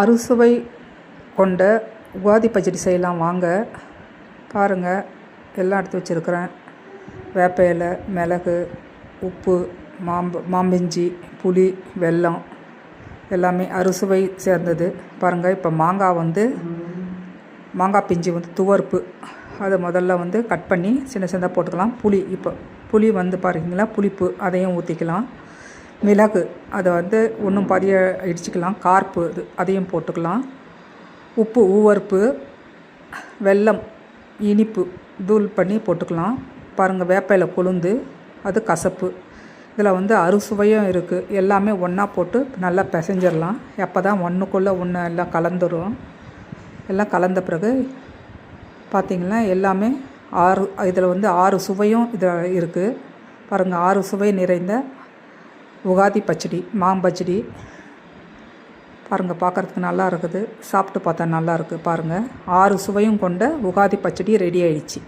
அறுசுவை கொண்ட உகாதி பச்சடி செய்யலாம். வாங்க. பாருங்கள் எல்லாம் எடுத்து வச்சுருக்கிறேன். வேப்ப இலை மிளகு உப்பு மாம்பு மாம்பிஞ்சி புளி வெல்லம் எல்லாமே அறுசுவை சேர்ந்தது. பாருங்கள் இப்போ மாங்காய் வந்து மாங்காய் பிஞ்சு வந்து துவர்ப்பு. அதை முதல்ல வந்து கட் பண்ணி சின்ன சின்னதாக போட்டுக்கலாம். புளி இப்போ புளி வந்து பாருங்களா புளிப்பு அதையும் ஊற்றிக்கலாம் மிளகு அதை வந்து ஒன்றும் பதிய இடிச்சிக்கலாம். கார்ப்பு இது அதையும் போட்டுக்கலாம். உப்பு ஊவர்ப்பு வெல்லம் இனிப்பு தூள் பண்ணி போட்டுக்கலாம். பாருங்கள் வேப்பையில் கொழுந்து அது கசப்பு. இதில் வந்து அறுசுவையும் இருக்குது எல்லாமே ஒன்றா போட்டு நல்லா பிசைஞ்சிடலாம். எப்போ தான் ஒன்றுக்குள்ளே ஒன்று எல்லாம் கலந்துரும். எல்லாம் கலந்த பிறகு பார்த்திங்கன்னா எல்லாமே ஆறு இதில் வந்து ஆறு சுவையும் இதில் இருக்குது பாருங்கள் ஆறு சுவை நிறைந்த உகாதி பச்சடி மாம்பச்சடி பாருங்கள் பார்க்குறதுக்கு நல்லா இருக்குது. சாப்பிட்டு பார்த்தா நல்லா இருக்குது பாருங்கள் ஆறு சுவையும் கொண்ட உகாதி பச்சடி ரெடி ஆயிடுச்சு.